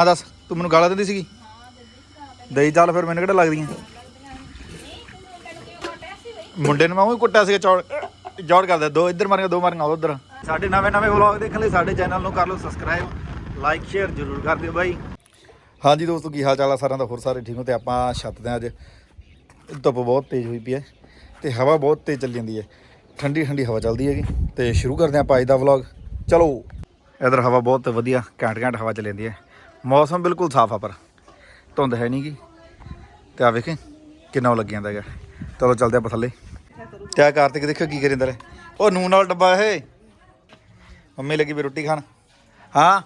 ਆ ਦੱਸ, ਤੂੰ ਮੈਨੂੰ ਗਾਲਾਂ ਦਿੰਦੀ ਸੀਗੀ? ਦਈ ਚੱਲ ਫਿਰ, ਮੈਨੂੰ ਕਿਹੜਾ ਲੱਗਦੀਆਂ? ਮੁੰਡੇ ਨੂੰ ਮੈਂ ਉਹ ਕੁੱਟਿਆ ਸੀਗਾ, ਚੌੜ ਜੋੜ ਕਰਦਾ, ਦੋ ਇੱਧਰ ਮਾਰੀਆਂ, ਦੋ ਮਾਰੀਆਂ, ਉਧਰ ਸਾਡੇ ਨਵੇਂ ਨਵੇਂ ਵਲੌਗ ਦੇਖਣ ਲਈ ਸਾਡੇ ਚੈਨਲ ਨੂੰ ਕਰ ਲਓ ਸਬਸਕ੍ਰਾਈਬ ਲਾਈਕ ਸ਼ੇਅਰ ਜ਼ਰੂਰ ਕਰ ਦਿਓ ਬਾਈ। ਹਾਂਜੀ ਦੋਸਤੋ, ਕੀ ਹਾਲ ਚਾਲ ਆ ਸਾਰਿਆਂ ਦਾ? ਹੋਰ ਸਾਰੇ ਠੀਕ ਹੋ? ਤੇ ਆਪਾਂ ਛੱਤ ਤੇ ਅੱਜ ਧੁੱਪ ਬਹੁਤ ਤੇਜ਼ ਹੋਈ ਪਈ ਹੈ ਤੇ ਹਵਾ ਬਹੁਤ ਤੇਜ਼ ਚੱਲੀ ਜਾਂਦੀ ਹੈ। ਠੰਡੀ ਠੰਡੀ ਹਵਾ ਚੱਲਦੀ ਹੈਗੀ ਤੇ ਸ਼ੁਰੂ ਕਰਦੇ ਹਾਂ ਆਪਾਂ ਅੱਜ ਦਾ ਵਲੌਗ ਚਲੋ। ਇਧਰ ਹਵਾ ਬਹੁਤ ਵਧੀਆ, ਘੈਂਟ ਘੈਂਟ ਹਵਾ ਚੱਲ ਜਾਂਦੀ ਹੈ। ਮੌਸਮ ਬਿਲਕੁਲ ਸਾਫ਼ ਆ ਪਰ, ਧੁੰਦ ਹੈ ਨਹੀਂ ਗੀ ਤੇ ਆ ਵੇਖੇ, ਕਿੰਨਾ ਉਹ ਲੱਗ ਜਾਂਦਾ ਹੈਗਾ। ਚਲੋ ਚੱਲਦੇ ਆਪਾਂ ਥੱਲੇ। ਤੇ ਆ ਕਾਰਤਿਕ ਦੇਖੋ ਕੀ ਕਰੀ ਅੰਦਰ ਉਹ ਨੂਨ ਨਾਲ ਡੱਬਾ ਇਹ ਮੰਮੀ ਲੱਗੀ ਵੀ ਰੋਟੀ ਖਾਣ। ਹਾਂ।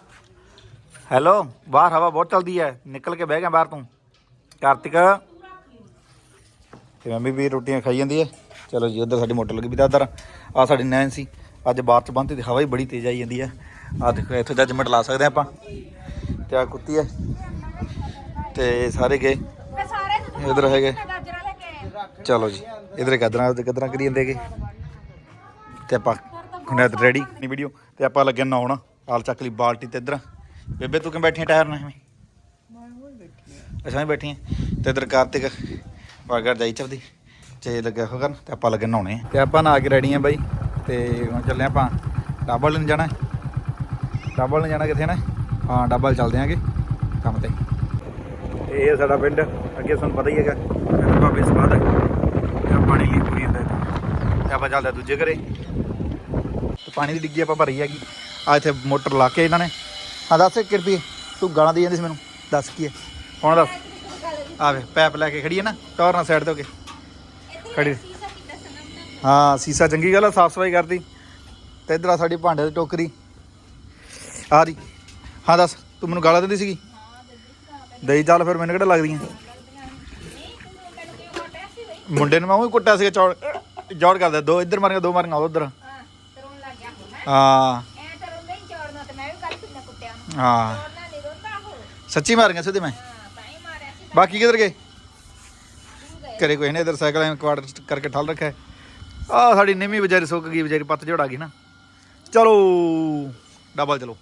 ਹੈਲੋ, ਬਾਹਰ ਹਵਾ ਬਹੁਤ ਚੱਲਦੀ ਹੈ। ਨਿਕਲ ਕੇ ਬਹਿ ਗਿਆ ਬਾਹਰ ਤੂੰ। ਕਾਰਤਿਕ। ਤੇ ਮੰਮੀ ਵੀ ਰੋਟੀਆਂ ਖਾਈ ਜਾਂਦੀ ਹੈ। ਚਲੋ ਜੀ, ਉਧਰ ਸਾਡੀ ਮੋਟਰ ਲੱਗੀ ਵੀ ਤਾਂ ਉਧਰ ਆ ਸਾਡੀ ਨੈਨ ਸੀ। ਅੱਜ ਬਾਹਰ ਚ ਬੰਦ ਤੇ ਹਵਾ ਹੀ ਬੜੀ ਤੇਜ਼ ਆਈ ਜਾਂਦੀ ਹੈ। ਆ ਦੇਖੋ, ਇੱਥੇ ਜੱਜਮੈਂਟ ਲਾ ਸਕਦੇ ਆਪਾਂ। ਤੇ ਕੁੱਤੀ ਹੈ ਤੇ ਸਾਰੇ ਗਏ? ਇਧਰ ਹੈਗੇ। ਚਲੋ ਜੀ, ਇਧਰ ਕਦਰਾਂ ਕਦਰਾਂ ਕਰੀ ਜਾਂਦੇ ਹੈਗੇ। ਤੇ ਆਪਾਂ ਹੁਣੇ ਰੈਡੀ ਨਹੀਂ ਵੀਡੀਓ ਤੇ ਆਪਾਂ ਲੱਗੇ ਨਹਾਉਣ। ਆਲ ਚੱਕ ਲਈ ਬਾਲਟੀ ਤੇ ਇਧਰ। ਬੇਬੇ, ਤੂੰ ਕਿਵੇਂ ਬੈਠੀ ਟਾਇਰ ਨਾਲ ਐਵੇਂ? ਅੱਛਾ ਮੈਂ ਬੈਠੀ ਹਾਂ ਤੇ ਇਧਰ ਕਾਰਤਿਕ ਵਾਗਰ ਜਾਈ ਚੱਲਦੀ। ਚੇ ਲੱਗਿਆ ਹੋ ਕਰਨ, ਤੇ ਆਪਾਂ ਲੱਗੇ ਨਹਾਉਣੇ ਆ। ਤੇ ਆਪਾਂ ਨਹਾ ਕੇ ਰੈਡੀ ਆਂ ਬਾਈ। ਤੇ ਹੁਣ ਚੱਲੇ ਆਪਾਂ ਡੱਬਲ ਲੈਣ ਜਾਣਾ। ਡੱਬਲ ਲੈਣ ਜਾਣਾ ਕਿੱਥੇ ਨਾ ਹਾਂ ਡੱਬਲ ਚੱਲਦੇ ਆਂਗੇ ਕੰਮ ਤੇ। ਤੇ ਇਹ ਸਾਡਾ ਪਿੰਡ, ਅੱਗੇ ਤੁਹਾਨੂੰ ਪਤਾ ਹੀ ਹੈਗਾ ਮੇਰਾ ਭਾਬੀ ਸਵਾਦ ਹੈ ਤੇ ਪਾਣੀ ਲੀਕ ਹੋਈ ਜਾਂਦਾ ਤੇ ਆਪਾਂ ਚੱਲਦੇ ਦੂਜੇ ਘਰੇ। ਤੇ ਪਾਣੀ ਦੀ ਡਿੱਗੀ ਆਪਾਂ ਭਰੀ ਹੈਗੀ। ਆ ਇੱਥੇ ਮੋਟਰ ਲਾ ਕੇ ਇਹਨਾਂ ਨੇ। ਹਾਂ, ਦੱਸ ਕਿਰਪੀ, ਤੂੰ ਗਾਲਾਂ ਦੇ ਜਾਂਦੀ ਸੀ ਮੈਨੂੰ। ਦੱਸ ਕੀ ਹੈ? ਹੁਣ ਦੱਸ? ਆਵੇ ਪੈਪ ਲੈ ਕੇ ਖੜੀ ਹੈ ਨਾ, ਟੌਰ ਨਾਲ ਸਾਈਡ ਤੋਂ ਹੋ ਕੇ। ਖੜੀ। ਹਾਂ, ਸੀਸਾ ਚੰਗੀ ਗੱਲ ਆ, ਸਾਫ਼ ਸਫ਼ਾਈ ਕਰਦੀ। ਤੇ ਇਧਰ ਆ ਸਾਡੀ ਭਾਂਡੇ ਦੀ ਟੋਕਰੀ। ਆ ਰਹੀ ਹਾਂ ਦੱਸ। ਤੂੰ ਮੈਨੂੰ ਗਾਲਾਂ ਦਿੰਦੀ ਸੀਗੀ? ਦਈ ਚੱਲ ਫਿਰ ਮੈਨੂੰ ਕਿਹੜਾ ਲੱਗਦੀਆਂ? ਮੁੰਡੇ ਨੂੰ ਮੈਂ ਉਹ ਕੁੱਟਿਆ ਸੀਗਾ ਚੌੜ ਜੋੜ ਕਰਦਾ। ਦੋ ਇੱਧਰ ਮਾਰੀਆਂ ਦੋ ਮਾਰੀਆਂ ਉਧਰ। ਹਾਂ ਹਾਂ। ਸੱਚੀ ਮਾਰੀਆਂ ਸਿੱਧੇ ਮੈਂ? ਬਾਕੀ ਕਿੱਧਰ ਗਏ? ਘਰੇ ਕੋਈ ਨਹੀਂ ਇਧਰ ਸਾਈਕਲ ਐਂ ਕੁਆੜ ਕਰਕੇ ਠੱਲ ਰੱਖਿਆ ਆ ਸਾਡੀ ਨਿੰਮੀ ਵਿਚਾਰੀ ਸੁੱਕ ਗਈ ਵਿਚਾਰੀ ਪੱਤ ਝੋੜਾ ਗਈ ਨਾ। ਚਲੋ ਡਬਲ ਚਲੋ।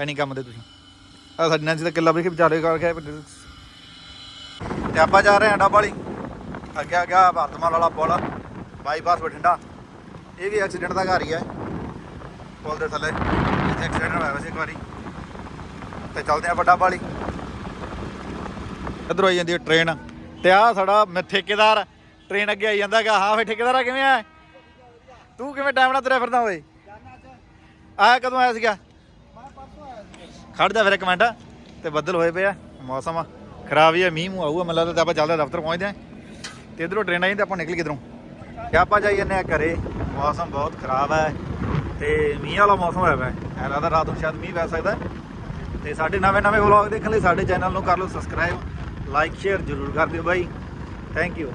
ਹੈ ਨਹੀਂ ਕੰਮ ਦੇ ਤੁਸੀਂ। ਆ ਸਾਡੀ ਨਾਲ ਤਾਂ ਕਿੱਲਾ ਵੇਖ ਵਿਚਾਰੇ ਕਰਕੇ ਤੇ ਆਪਾਂ ਜਾ ਰਹੇ ਹਾਂ ਡੱਬ ਵਾਲੀ ਅੱਗੇ ਆ ਗਿਆ ਵਰਤਮਾਨ ਵਾਲਾ ਪੁਲ ਬਾਈਪਾਸ ਬਠਿੰਡਾ। ਇਹ ਵੀ ਐਕਸੀਡੈਂਟ ਦਾ ਘਰ ਹੀ ਹੈ ਪੁਲ ਦੇ ਥੱਲੇ ਇੱਥੇ ਐਕਸੀਡੈਂਟ ਹੋਇਆ ਵੈਸੇ ਇੱਕ ਵਾਰੀ। ਤੇ ਚੱਲਦੇ ਆ ਵੱਡਾ ਵਾਲੀ ਇਧਰੋਂ ਆਈ ਜਾਂਦੀ ਹੈ ਟ੍ਰੇਨ ਤੇ ਆ ਸਾਡਾ ਮੈਂ ਠੇਕੇਦਾਰ ਟ੍ਰੇਨ ਅੱਗੇ ਆਈ ਜਾਂਦਾ ਹੈਗਾ। ਹਾਂ ਫੇ ਠੇਕੇਦਾਰਾ ਕਿਵੇਂ ਆ? ਤੂੰ ਕਿਵੇਂ ਟਾਈਮ ਨਾਲ ਤੁਰਿਆ ਫਿਰਦਾ ਓਏ? ਆਇਆ ਕਦੋਂ ਆਇਆ ਸੀਗਾ? ਖੜ ਜਾ ਫਿਰ ਇੱਕ ਮਿੰਟ, ਤੇ ਬੱਦਲ ਹੋਏ ਪਏ ਆ, ਮੌਸਮ ਖਰਾਬ ਹੀ ਹੈ ਮੀਂਹ ਮੂੰਹ ਆਊਗਾ, ਮੈਨੂੰ ਲੱਗਦਾ ਤੇ ਆਪਾਂ ਚੱਲਦੇ ਹਾਂ ਦਫ਼ਤਰ, ਪਹੁੰਚਦੇ ਆ ਤੇ ਇਧਰੋਂ ਟ੍ਰੇਨ ਆਈ ਤੇ ਆਪਾਂ ਨਿਕਲ ਕਿਧਰੋਂ ਤੇ ਆਪਾਂ ਜਾਈ ਜੰਨੇ ਆ ਘਰੇ, ਮੌਸਮ ਬਹੁਤ ਖਰਾਬ ਹੈ, ਤੇ ਮੀਂਹ ਵਾਲਾ ਮੌਸਮ ਹੋਇਆ ਪਿਆ। ਐ ਲੱਗਦਾ ਰਾਤ ਨੂੰ ਸ਼ਾਇਦ ਮੀਂਹ ਪੈ ਸਕਦਾ। ਹੈ। ਤੇ ਸਾਡੇ ਨਵੇਂ ਨਵੇਂ ਵਲੌਗ ਦੇਖਣ ਲਈ ਸਾਡੇ ਚੈਨਲ ਨੂੰ ਕਰ ਲਓ ਸਬਸਕ੍ਰਾਈਬ ਲਾਈਕ ਸ਼ੇਅਰ ਜ਼ਰੂਰ ਕਰ ਦਿਓ ਬਾਈ। Thank you